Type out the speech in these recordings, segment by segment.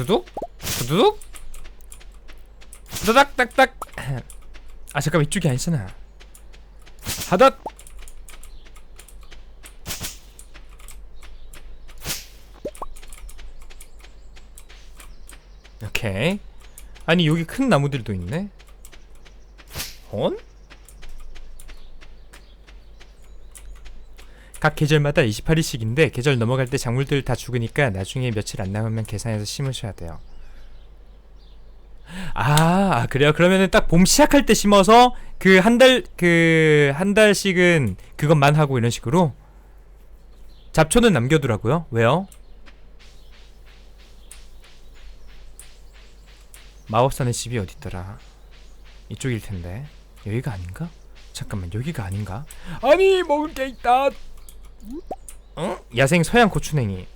두두둑? 두다닥 딱딱 아 잠깐만 이쪽이 아니잖아. 하닷 오케이. 아니 여기 큰 나무들도 있네. 혼? 각 계절마다 28일씩인데 계절 넘어갈 때 작물들 다 죽으니까 나중에 며칠 안 남으면 계산해서 심으셔야 돼요. 아, 아, 그래요? 그러면은 딱 봄 시작할 때 심어서 그 한 달 그 한 달씩은 그것만 하고 이런 식으로 잡초는 남겨두라고요? 왜요? 마법사는 집이 어딨더라? 이쪽일 텐데 여기가 아닌가? 잠깐만 여기가 아닌가? 아니 먹을 게 있다. 어? 야생 서양 고추냉이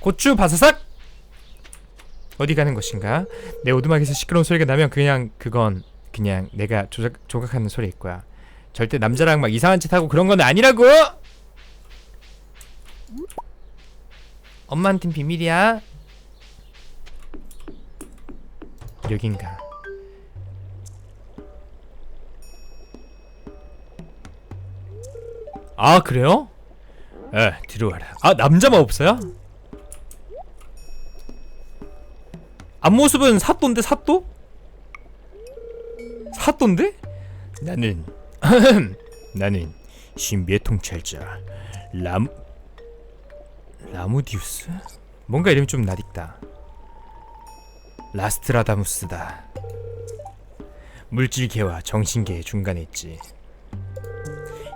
고추 바사삭 어디 가는 것인가? 내 오두막에서 시끄러운 소리가 나면 그냥 그건 그냥 내가 조작, 조각하는 소리일 거야 절대 남자랑 막 이상한 짓 하고 그런 건 아니라고 엄마한텐 비밀이야 여긴가 아 그래요? 에 들어와라 아 남자 마법사야? 앞모습은 사또인데 사또? 사또인데? 나는 나는 신비의 통찰자 람 라무디우스? 뭔가 이름이 좀 낯익다 라스트라다무스다 물질계와 정신계의 중간에 있지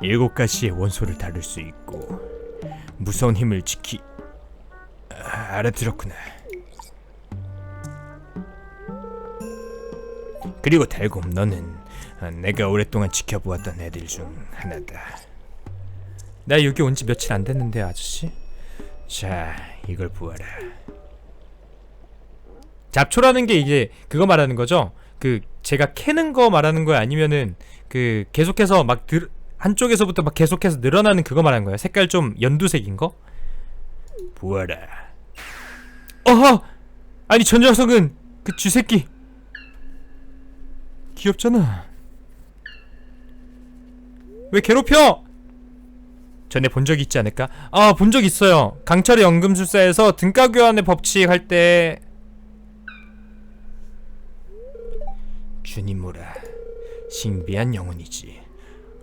일곱 가지의 원소를 다룰 수 있고 무서운 힘을 지키 아, 알아들었구나. 그리고 달곰 너는 아, 내가 오랫동안 지켜보았던 애들 중 하나다. 나 여기 온 지 며칠 안 됐는데 아저씨. 자 이걸 보아라. 잡초라는 게 이게 그거 말하는 거죠? 그 제가 캐는 거 말하는 거야 아니면은 그 계속해서 막 들, 한쪽에서부터 막 계속해서 늘어나는 그거 말하는 거예요. 색깔 좀 연두색인 거? 보아라. 어허! 아니 저 녀석은 그 쥐새끼. 귀엽잖아. 왜 괴롭혀? 전에 본 적 있지 않을까? 아, 본 적 있어요. 강철의 연금술사에서 등가 교환의 법칙 할 때. 주님모라. 신비한 영혼이지.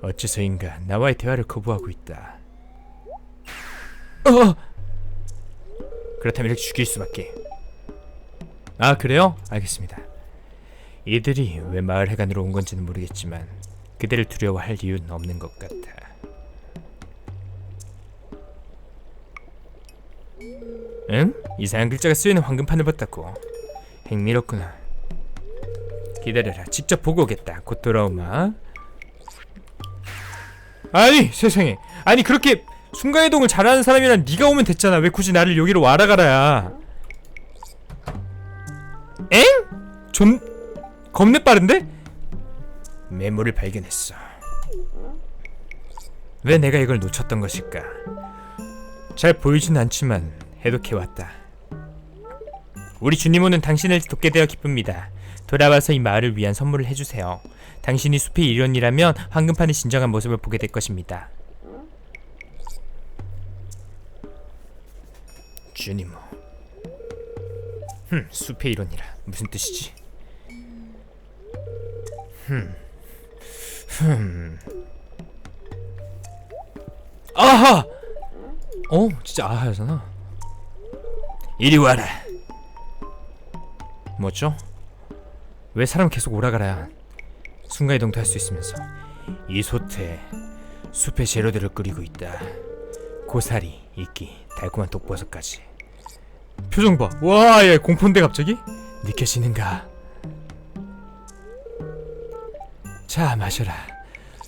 어째서인가 나와의 대화를 거부하고 있다. 어! 그렇다면 이렇게 죽일 수밖에. 아 그래요? 알겠습니다. 이들이 왜 마을 해관으로 온 건지는 모르겠지만 그대를 두려워할 이유는 없는 것 같아. 응? 이상한 글자가 쓰이는 황금판을 봤다고. 흥미롭구나. 기다려라. 직접 보고 오겠다. 곧 돌아오마. 아니 세상에. 아니 그렇게 순간이동을 잘하는 사람이란 네가 오면 됐잖아. 왜 굳이 나를 여기로 와라 가라야. 엥? 존 겁내 빠른데? 메모를 발견했어. 왜 내가 이걸 놓쳤던 것일까? 잘 보이진 않지만 해독해왔다. 우리 주님은 당신을 돕게 되어 기쁩니다. 돌아와서 이 마을을 위한 선물을 해주세요 당신이 숲의 일원이라면 황금판의 진정한 모습을 보게 될 것입니다. 주니모. 흠, 숲의 일원이라 무슨 뜻이지? 흠, 흠. 아하! 어, 진짜 아하잖아. 이리 와라. 뭐죠? 왜 사람 계속 오라가라? 순간이동도 할 수 있으면서 이 솥에 숲의 재료들을 끓이고 있다 고사리, 이끼, 달콤한 독버섯까지 표정 봐. 와, 얘 공포인데 갑자기? 느껴지는가? 자, 마셔라.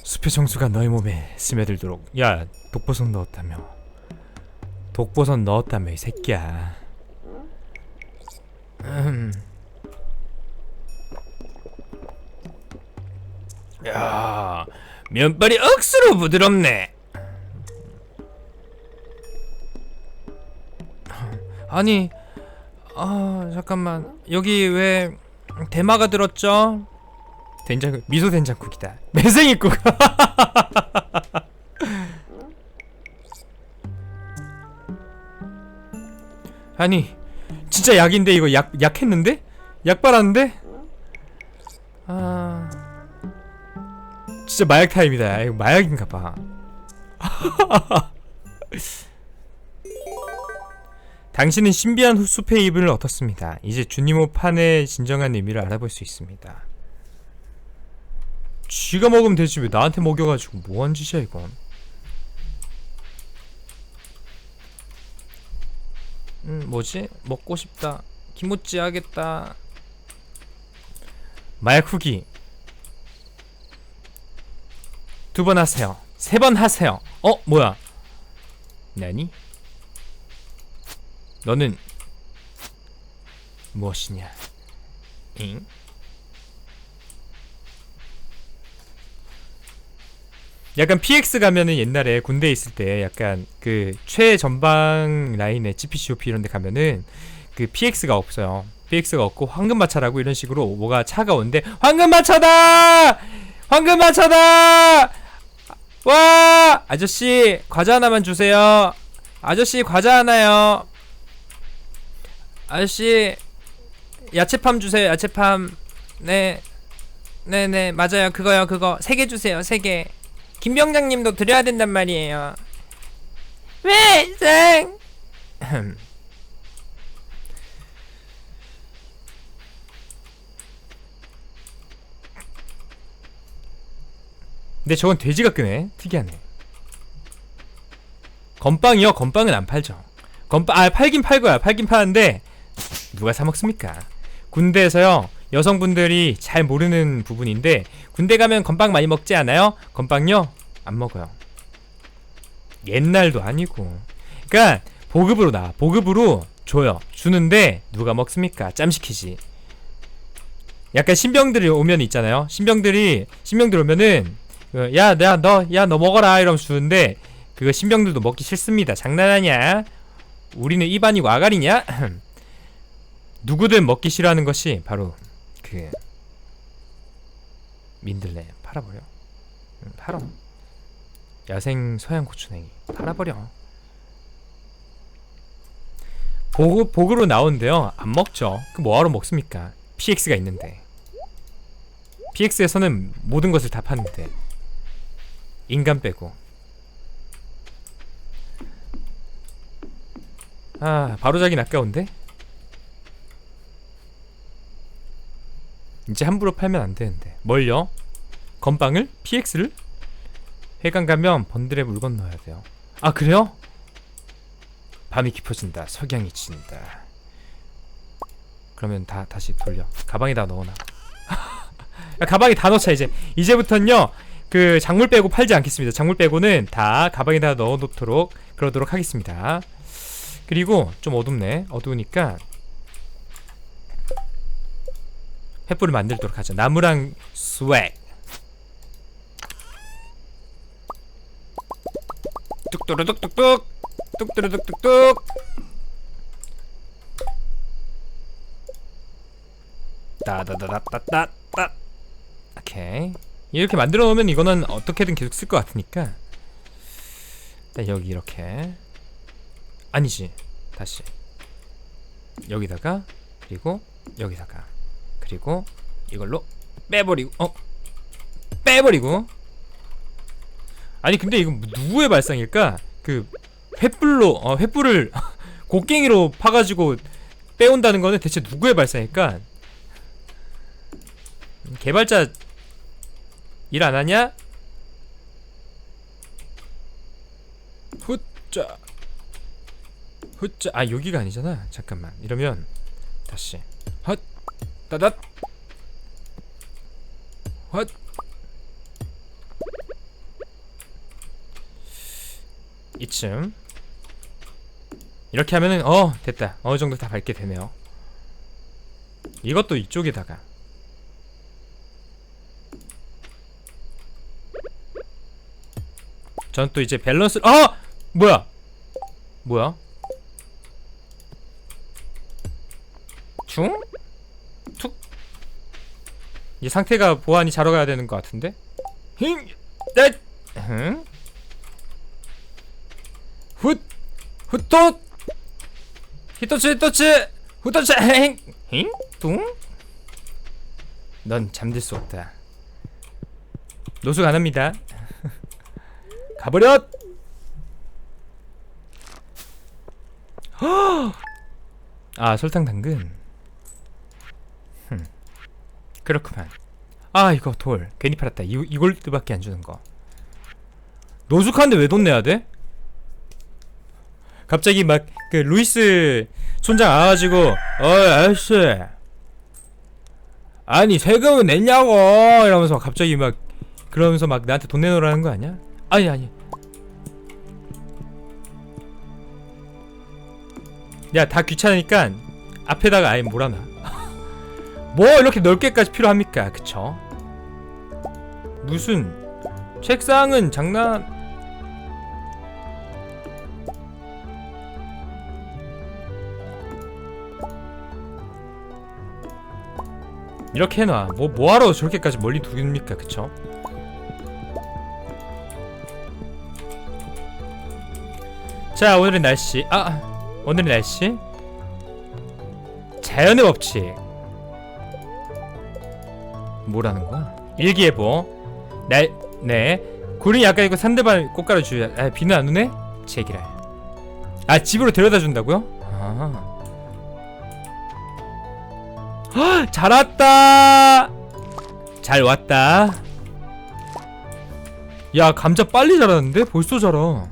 숲의 정수가 너의 몸에 스며들도록. 야, 독버섯 넣었다며. 독버섯 넣었다며, 이 새끼야. 음. 야, 면발이 억수로 부드럽네. 아니, 아 잠깐만 여기 왜 대마가 들었죠? 된장 미소 된장국이다. 매생이국. 아니 진짜 약인데 이거 약 약했는데? 약 빨았는데? 진짜 마약 타임이다. 이거 마약인가 봐. 당신은 신비한 후- 숲의 이불을 얻었습니다. 이제 주니모 판의 진정한 의미를 알아볼 수 있습니다. 쥐가 먹으면 되지 왜 나한테 먹여가지고 뭐한 짓이야 이건? 음 뭐지? 먹고 싶다. 기모찌 하겠다. 마약 후기 두 번 하세요. 세 번 하세요. 어 뭐야? 나니? 너는 무엇이냐? 잉? 약간 PX 가면은 옛날에 군대에 있을 때 약간 그 최전방 라인에 GPCOP 이런 데 가면은 그 PX가 없어요. PX가 없고 황금마차라고 이런 식으로 뭐가 차가 오는데 황금마차다! 황금마차다! 와! 아저씨 과자 하나만 주세요. 아저씨 과자 하나요. 아저씨 야채팜 주세요 야채팜 네 네네 맞아요 그거요 그거 세 개 주세요 세 개 김병장님도 드려야 된단 말이에요 왜 생? 근데 저건 돼지가 끄네 특이하네 건빵이요 건빵은 안 팔죠 건빵 아 팔긴 팔고요 팔긴 파는데 누가 사 먹습니까? 군대에서요 여성분들이 잘 모르는 부분인데 군대 가면 건빵 많이 먹지 않아요? 건빵요 안 먹어요. 옛날도 아니고. 그러니까 보급으로 나 보급으로 줘요. 주는데 누가 먹습니까? 짬 시키지. 약간 신병들이 오면 있잖아요. 신병들이 신병들 오면은 어, 야, 내가 너, 야, 너 먹어라 이러면 주는데 그거 신병들도 먹기 싫습니다. 장난하냐? 우리는 입안이고 아가리냐? 누구든 먹기 싫어하는 것이 바로 그 민들레 팔아버려. 응, 팔아. 야생 서양 고추냉이 팔아버려. 보급, 보급으로 나오는데요. 안 먹죠. 그 뭐하러 먹습니까? PX가 있는데. PX에서는 모든 것을 다 파는데 인간 빼고. 아 바로자긴 아까운데? 이제 함부로 팔면 안 되는데. 뭘요? 건빵을? PX를? 해강 가면 번들에 물 건너야 돼요. 아 그래요? 밤이 깊어진다. 석양이 진다. 그러면 다 다시 돌려. 가방에다 넣어놔. 야, 가방에 다 넣자 이제. 이제부턴요 그 작물 빼고 팔지 않겠습니다. 작물 빼고는 다 가방에다 넣어 놓도록 그러도록 하겠습니다. 그리고 좀 어둡네. 어두우니까 횃불을 만들도록 하죠. 나무랑 스웩. 뚝뚜루뚝뚝뚝. 뚝뚜루뚝뚝뚝. 따다다다따따따. 오케이 이렇게 만들어 놓으면 이거는 어떻게든 계속 쓸 것 같으니까. 자 여기 이렇게. 아니지. 다시. 여기다가 그리고 여기다가. 그리고 이걸로 빼버리고 어? 빼버리고. 아니 근데 이건 누구의 발상일까? 그 횃불로 어 횃불을 곡괭이로 파가지고 빼온다는 거는 대체 누구의 발상일까? 개발자 일 안 하냐? 후짜 후짜 아 여기가 아니잖아. 잠깐만. 이러면 다시. 헛. 따닷. 헛. 이쯤. 이렇게 하면은 어 됐다. 어느 정도 다 밟게 되네요. 이것도 이쪽에다가 전 또 이제 밸런스 아 뭐야 뭐야 중? 툭? 이 상태가 보완이 자러 가야 되는 것 같은데? 힝! 넷! 흥? 훗! 훗돛! 히토츠 히토츠! 후토츠 행! 힝? 뚱? 넌 잠들 수 없다 노숙 안 합니다 가버렸! 아 설탕 당근 흠. 그렇구만 아 이거 돌 괜히 팔았다 이, 이골드밖에 안 주는 거 노숙한데 왜 돈 내야 돼? 갑자기 막 그 루이스 촌장 와가지고 어이 아저씨 아니 세금은 냈냐고 이러면서 갑자기 막 그러면서 막 나한테 돈 내놓으라는 거 아니야? 아니 아니. 야 다 귀찮으니까 앞에다가 아예 몰아놔. 뭐 이렇게 넓게까지 필요합니까? 그쵸? 무슨 책상은 장난? 이렇게 해놔. 뭐 뭐하러 저렇게까지 멀리 두깁니까? 그쵸 자 오늘의 날씨. 아 오늘의 날씨? 자연의 법칙. 뭐라는 거야? 일기예보. 날 네. 구름이 약간 있고 산들반 꽃가루 주야 아 비는 안 오네? 제기라 아 집으로 데려다 준다고요? 아. 헉, 잘 왔다. 잘 왔다. 야 감자 빨리 자라는데? 벌써 자라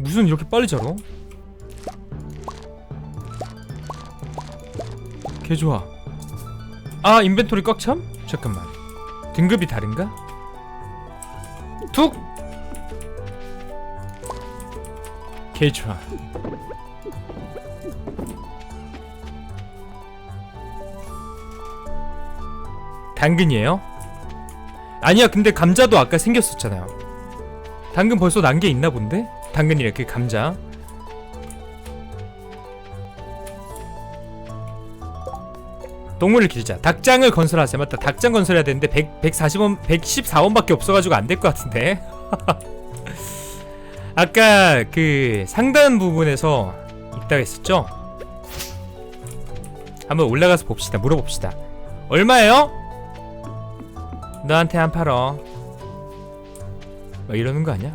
무슨 이렇게 빨리 자라 개 좋아 아 인벤토리 꽉 참? 잠깐만 등급이 다른가? 툭! 개 좋아 당근이에요? 아니야 근데 감자도 아까 생겼었잖아요 당근 벌써 난 게 있나 본데? 당근이래 그 감자. 동물을 기르자. 닭장을 건설하세요. 맞다. 닭장 건설해야 되는데 100, 140원 114원밖에 없어가지고 안 될 것 같은데. 아까 그 상단 부분에서 있다고 했었죠? 한번 올라가서 봅시다. 물어봅시다. 얼마예요? 너한테 안 팔어 막 이러는 거 아니야?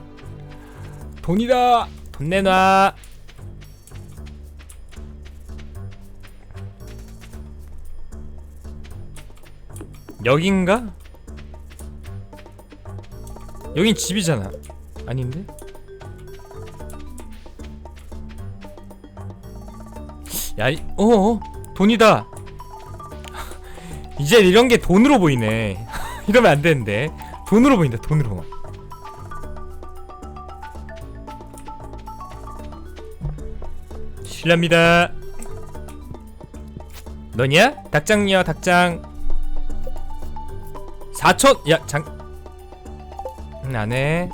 돈이다. 돈 내놔. 여긴가? 여긴 집이잖아. 아닌데? 야, 이- 어어 돈이다. 이제 이런 게 돈으로 보이네. 이러면 안 되는데. 돈으로 보인다 돈으로 실례합니다. 너냐? 닭장이야 닭장. 4천 야 장... 음, 안 해.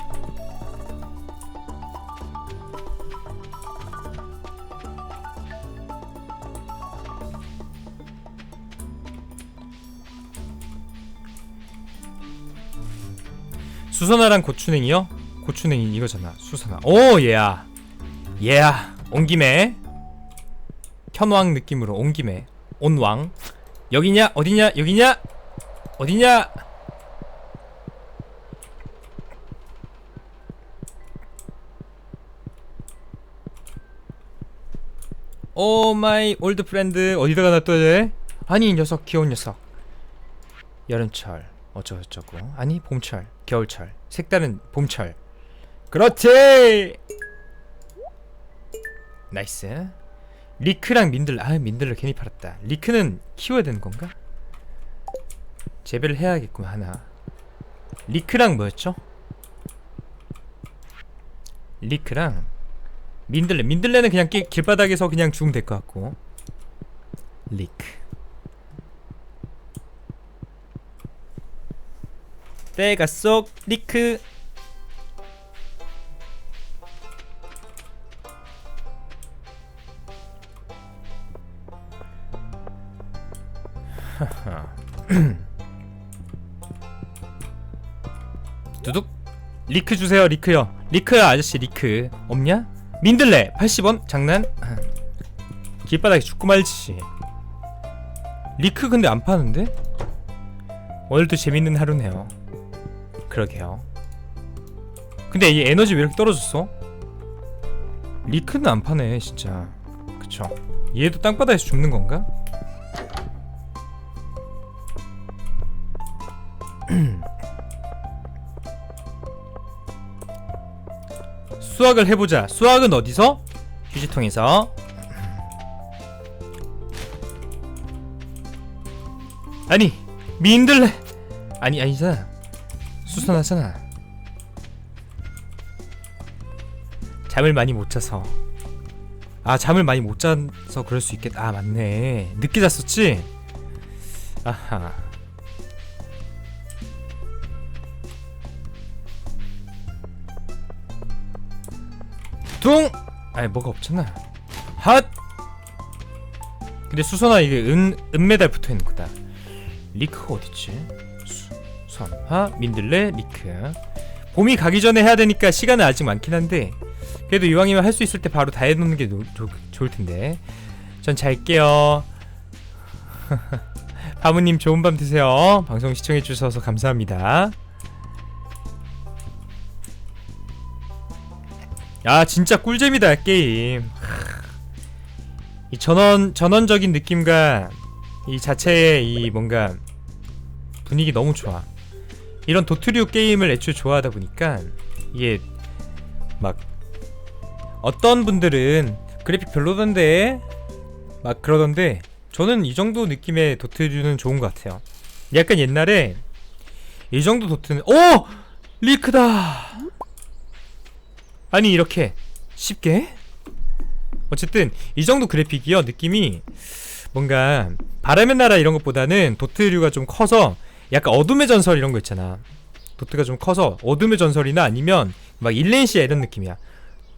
수선화랑 고추냉이요? 고추냉이 이거잖아. 수선화. 오 얘야. 얘야. 온 김에 현왕 느낌으로 온 김에 온왕. 여기냐? 어디냐? 여기냐? 어디냐? 오 마이 올드 프렌드 어디다가 놔둬야 돼? 아니 이 녀석 귀여운 녀석. 여름철 어쩌고저쩌고. 아니 봄철 겨울철. 색다른 봄철. 그렇지! 나이스 리크랑 민들 아 민들레 괜히 팔았다. 리크는 키워야 되는 건가? 재배를 해야겠구만 하나. 리크랑 뭐였죠? 리크랑 민들레. 민들레는 그냥 길, 길바닥에서 그냥 죽으면 될 것 같고. 리크. 때가 쏙 리크 두둑 리크 주세요 리크요 리크야 아저씨 리크 없냐? 민들레 80원? 장난? 길바닥에 죽고 말지 리크 근데 안 파는데? 오늘도 재밌는 하루네요 그러게요 근데 이 에너지 왜 이렇게 떨어졌어? 리크는 안 파네 진짜 그쵸 얘도 땅바닥에서 죽는 건가? 수학을 해보자. 수학은 어디서? 휴지통에서. 아니 민들레 아니 아니잖아. 수선하잖아. 잠을 많이 못 자서. 아 잠을 많이 못 자서 그럴 수 있겠 아 맞네. 늦게 잤었지? 아하 둥. 아니 뭐가 없잖아. 핫. 근데 수선화 이게 은 은메달 붙어 있는 거다 리크가 어딨지? 수 선화 민들레 리크. 봄이 가기 전에 해야 되니까 시간은 아직 많긴 한데 그래도 이왕이면 할 수 있을 때 바로 다 해놓는 게 노, 좋, 좋을 텐데. 전 잘게요. 파무님 좋은 밤 되세요. 방송 시청해 주셔서 감사합니다 야 진짜 꿀잼이다 게임. 이 전원 전원적인 느낌과 이 자체의 이 뭔가 분위기 너무 좋아. 이런 도트류 게임을 애초에 좋아하다 보니까 이게 막 어떤 분들은 그래픽 별로던데 막 그러던데 저는 이 정도 느낌의 도트류는 좋은 것 같아요. 약간 옛날에 이 정도 도트는 오! 리크다 아니 이렇게 쉽게? 어쨌든 이 정도 그래픽이요. 느낌이 뭔가 바람의 나라 이런 것보다는 도트류가 좀 커서 약간 어둠의 전설 이런 거 있잖아. 도트가 좀 커서 어둠의 전설이나 아니면 막 일렌시아 이런 느낌이야.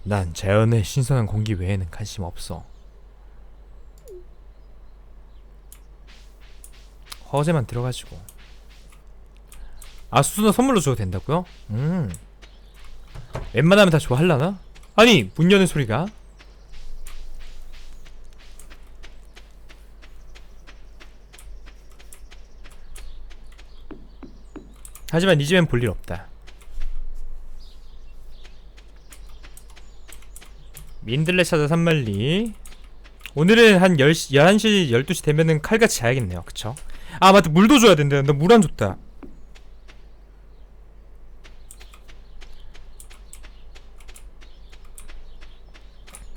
난 자연의 신선한 공기 외에는 관심 없어. 허세만 들어가지고. 아 수수나 선물로 줘도 된다고요? 음 웬만하면 다 좋아할라나? 아니 문 여는 소리가. 하지만 이 집엔 볼 일 없다. 민들레 찾아 산말리. 오늘은 한 10시, 11시, 12시 되면은 칼같이 자야겠네요. 그쵸? 아 맞다. 물도 줘야 된다 나 물 안 줬다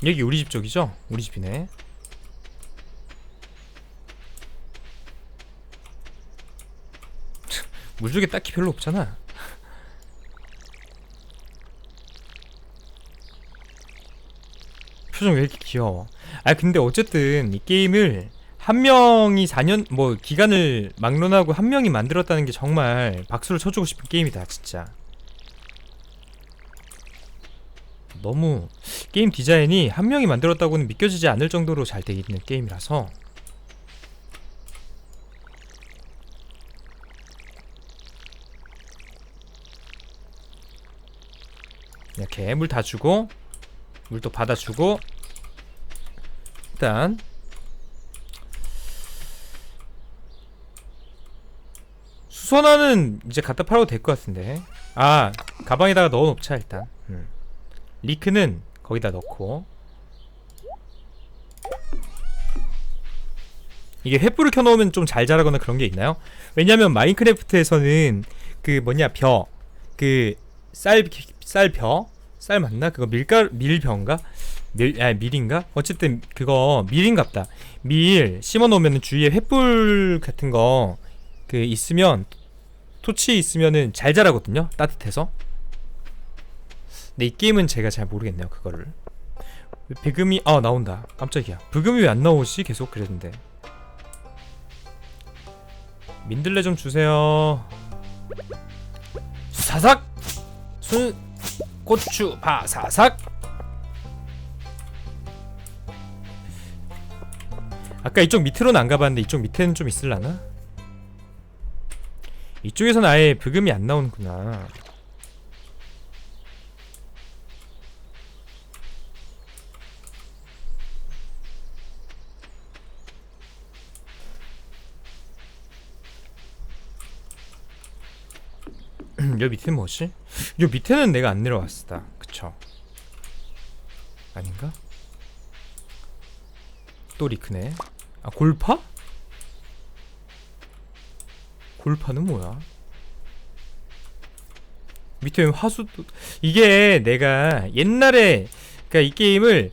여기 우리 집 쪽이죠? 우리 집이네. 물주게 딱히 별로 없잖아. 표정 왜 이렇게 귀여워? 아 근데 어쨌든 이 게임을 한 명이 4년 뭐 기간을 막론하고 한 명이 만들었다는 게 정말 박수를 쳐주고 싶은 게임이다 진짜 너무 게임 디자인이 한 명이 만들었다고는 믿겨지지 않을 정도로 잘 돼 있는 게임이라서. 이렇게 물 다 주고 물도 받아주고 일단 수선화는 이제 갖다 팔아도 될 것 같은데. 아 가방에다가 넣어놓자 일단. 음. 리크는 거기다 넣고 이게 횃불을 켜놓으면 좀 잘 자라거나 그런 게 있나요? 왜냐면 마인크래프트에서는 그 뭐냐 벼 그 쌀 쌀벼 쌀 맞나? 그거 밀가 밀벼인가? 밀, 아 밀인가? 어쨌든 그거 밀인갑다. 밀 심어 놓으면 주위에 횃불 같은 거 그 있으면 토치 있으면은 잘 자라거든요. 따뜻해서. 근데 이 게임은 제가 잘 모르겠네요. 그거를. 왜 배금이 아 나온다. 깜짝이야. 불금이 왜 안 나오지? 계속 그랬는데. 민들레 좀 주세요. 사삭 순 고추 바사삭 아까 이쪽 밑으로는 안 가봤는데 이쪽 밑에는 좀 있을라나? 이쪽에서는 아예 브금이 안 나오는구나. 여 밑에 뭐지? 요 밑에는 내가 안 내려왔다. 그쵸? 아닌가? 또 리크네. 아 골파? 골파는 뭐야? 밑에 화수도 이게 내가 옛날에 그러니까 이 게임을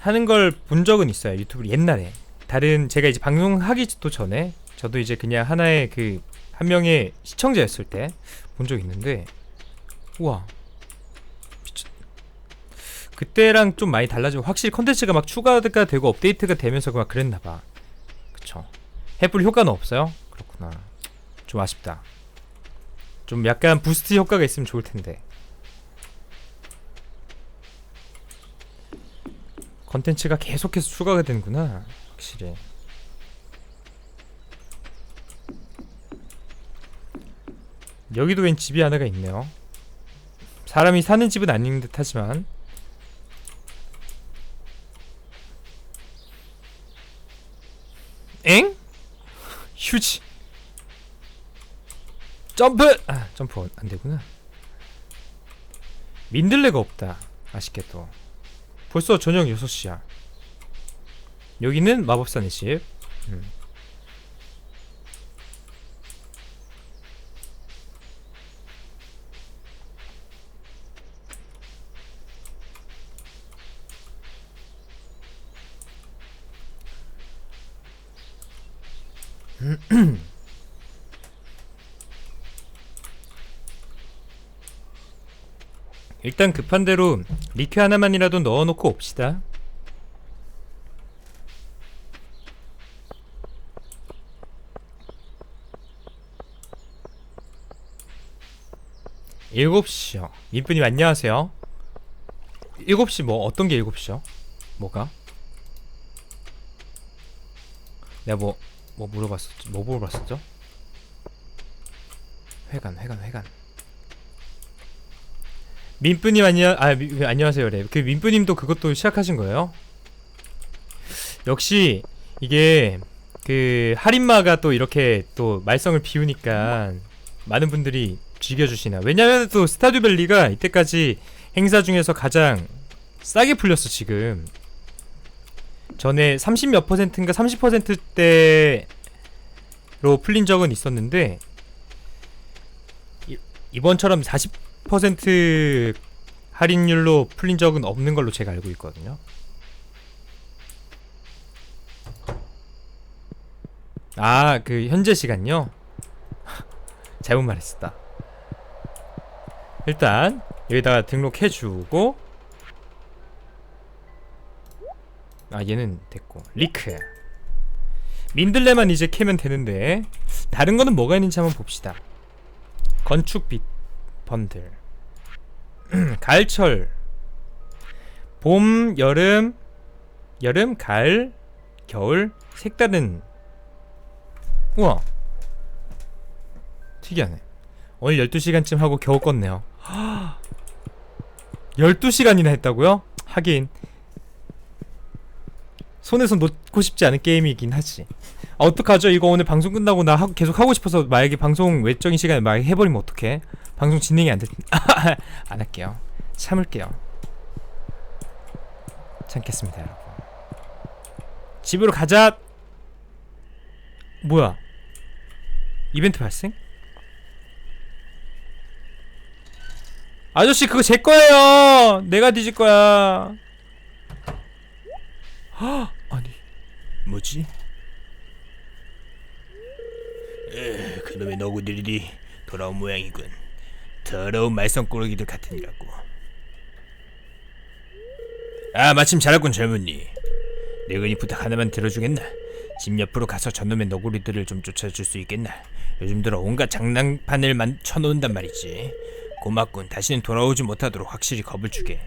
하는 걸 본 적은 있어요 유튜브로 옛날에 다른 제가 이제 방송하기도 전에 저도 이제 그냥 하나의 그 한 명의 시청자였을 때 본 적 있는데 우와. 미쳤. 그때랑 좀 많이 달라지고 확실히 컨텐츠가 막 추가가 되고 업데이트가 되면서 막 그랬나봐. 그쵸. 해볼 효과는 없어요? 그렇구나. 좀 아쉽다. 좀 약간 부스트 효과가 있으면 좋을 텐데. 컨텐츠가 계속해서 추가가 되는구나 확실히 여기도 웬 집이 하나가 있네요. 사람이 사는 집은 아닌 듯 하지만. 엥? 휴지. 점프! 아 점프 안 되구나. 민들레가 없다. 아쉽게도. 벌써 저녁 6시야. 여기는 마법사의 집. 음. 일단 급한 대로 리큐 하나만이라도 넣어놓고 옵시다. 일곱 시요. 민프님 안녕하세요. 일곱 시 뭐 어떤 게 일곱 시요? 뭐가? 내가 뭐 뭐 물어봤었죠? 뭐 물어봤었죠? 회관, 회관, 회관. 민프님 안녕 아 미, 안녕하세요 래. 그 민프님도 그것도 시작하신 거예요? 역시 이게 그 할인마가 또 이렇게 또 말썽을 피우니까 많은 분들이 즐겨주시나. 왜냐면 또 스타듀밸리가 이때까지 행사 중에서 가장 싸게 풀렸어 지금. 전에 30몇 퍼센트인가 30 퍼센트대로 풀린 적은 있었는데 이, 이번처럼 40% 할인율로 풀린 적은 없는 걸로 제가 알고 있거든요. 아, 그 현재 시간요? 잘못 말했었다. 일단 여기다가 등록해 주고 아 얘는 됐고. 리크. 민들레만 이제 캐면 되는데 다른 거는 뭐가 있는지 한번 봅시다. 건축 빛 번들. 가을철. 봄 여름 여름 가을 겨울 색다른. 우와. 특이하네. 오늘 12시간쯤 하고 겨우 껐네요. 12시간이나 했다고요? 하긴 손에서 놓고 싶지 않은 게임이긴 하지. 아, 어떡하죠? 이거 오늘 방송 끝나고 나 하, 계속 하고 싶어서 만약에 방송 외적인 시간에 막 해버리면 어떡해? 방송 진행이 안 될, 안 할게요. 참을게요. 참겠습니다, 여러분. 집으로 가자! 뭐야? 이벤트 발생? 아저씨, 그거 제 거예요! 내가 뒤질 거야. 헉! 아니 뭐지? 에, 그놈의 너구들이 돌아온 모양이군. 더러운 말썽꾸러기들 같으니라고. 아, 마침 잘했군 젊은이. 내근이 부탁 하나만 들어주겠나? 집 옆으로 가서 저놈의 너구리들을 좀 쫓아줄 수 있겠나? 요즘 들어 온갖 장난판을 만 쳐놓는단 말이지. 고맙군. 다시는 돌아오지 못하도록 확실히 겁을 주게.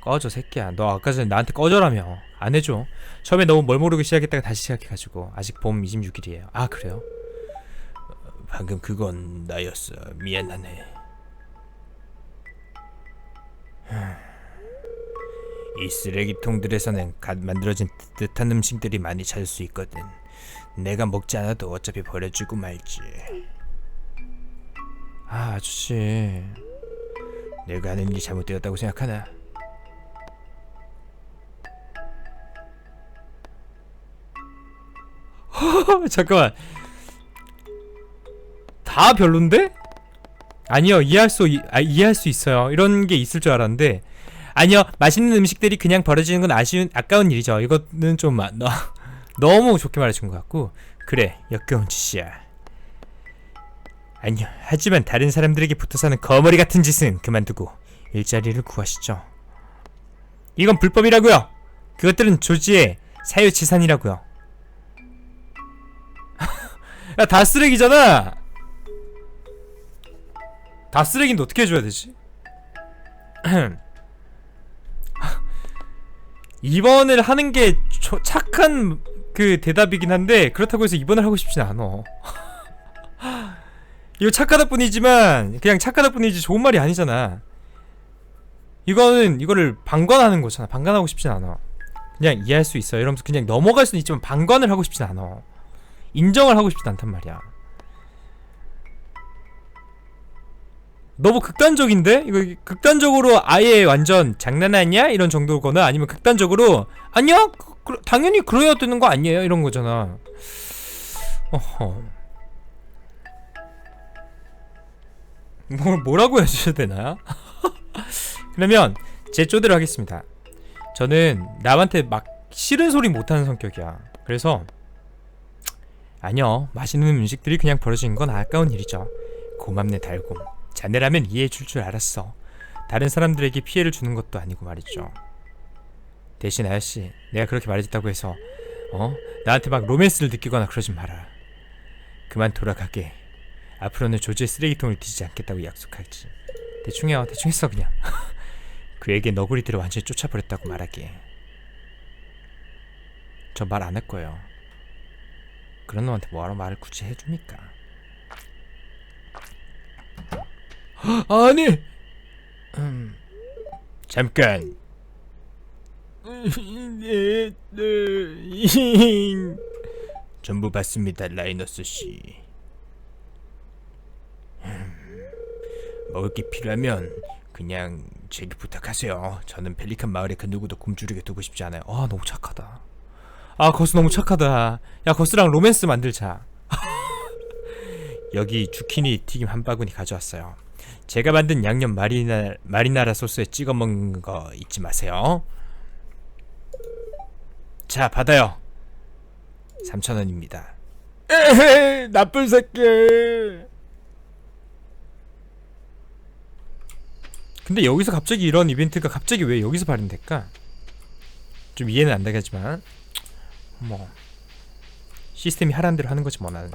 꺼져 새끼야 너 아까 전에 나한테 꺼져라며 안 해줘 처음에 너무 뭘 모르고 시작했다가 다시 시작해가지고 아직 봄 26일이에요 아 그래요? 방금 그건 나였어. 미안하네. 이 쓰레기통들에서는 갓 만들어진 뜨뜻한 음식들이 많이 찾을 수 있거든. 내가 먹지 않아도 어차피 버려주고 말지. 아 아저씨 내가 하는 일이 잘못되었다고 생각하나? 잠깐만 다 별론데? 아니요 이해할 수 이- 아, 이해할 수 있어요 이런 게 있을 줄 알았는데 아니요 맛있는 음식들이 그냥 버려지는 건 아쉬운 아까운 일이죠 이거는 좀 마- 너, 너무 좋게 말해준 것 같고 그래, 역겨운 짓이야. 아니요, 하지만 다른 사람들에게 붙어 사는 거머리 같은 짓은 그만두고 일자리를 구하시죠. 이건 불법이라고요. 그것들은 조지의 사유치산이라고요. 야 다 쓰레기잖아. 다 쓰레기인데 어떻게 해줘야 되지? 2번을 하는 게 조- 착한 그 대답이긴 한데 그렇다고 해서 2번을 하고 싶진 않아. 이거 착하다 뿐이지만 그냥 착하다 뿐이지 좋은 말이 아니잖아. 이거는 이거를 방관하는 거잖아. 방관하고 싶진 않아. 그냥 이해할 수 있어. 이러면서 그냥 넘어갈 수는 있지만 방관을 하고 싶진 않아 인정을 하고 싶진 않단 말이야. 너무 극단적인데? 이거 극단적으로 아예 완전 장난하냐? 이런 정도거나 아니면 극단적으로 아니야? 그, 그, 당연히 그래야 되는 거 아니에요? 이런 거잖아. 어허. 뭐, 뭐라고 해주셔야 되나? 그러면 제 쪼대로 하겠습니다. 저는 남한테 막 싫은 소리 못하는 성격이야. 그래서 아니요. 맛있는 음식들이 그냥 버려지는 건 아까운 일이죠. 고맙네 달곰. 자네라면 이해해 줄 줄 알았어. 다른 사람들에게 피해를 주는 것도 아니고 말이죠. 대신 아저씨, 내가 그렇게 말해줬다고 해서 어? 나한테 막 로맨스를 느끼거나 그러지 마라. 그만 돌아가게. 앞으로는 조지의 쓰레기통을 뒤지지 않겠다고 약속하지. 대충 해요. 대충 했어 그냥. 그에게 너구리들을 완전히 쫓아버렸다고 말하게. 저말 안 할 거예요. 그런 놈한테 뭐하러 말을 굳이 해줍니까? 아니, 음, 잠깐. 네, 네, 전부 봤습니다, 라이너스 씨. 음, 먹을 게 필요하면 그냥 제게 부탁하세요. 저는 펠리칸 마을에 그 누구도 굶주리게 두고 싶지 않아요. 아 너무 착하다. 아 거스 너무 착하다. 야 거스랑 로맨스 만들자. 여기 주키니 튀김 한 바구니 가져왔어요. 제가 만든 양념 마리나 마리나라 소스에 찍어 먹는 거 잊지 마세요. 자, 받아요. 3,000원입니다. 에헤 나쁜 새끼. 근데 여기서 갑자기 이런 이벤트가 갑자기 왜 여기서 발행될까? 좀 이해는 안 되겠지만 뭐 시스템이 하라는 대로 하는 거지 뭐 나는.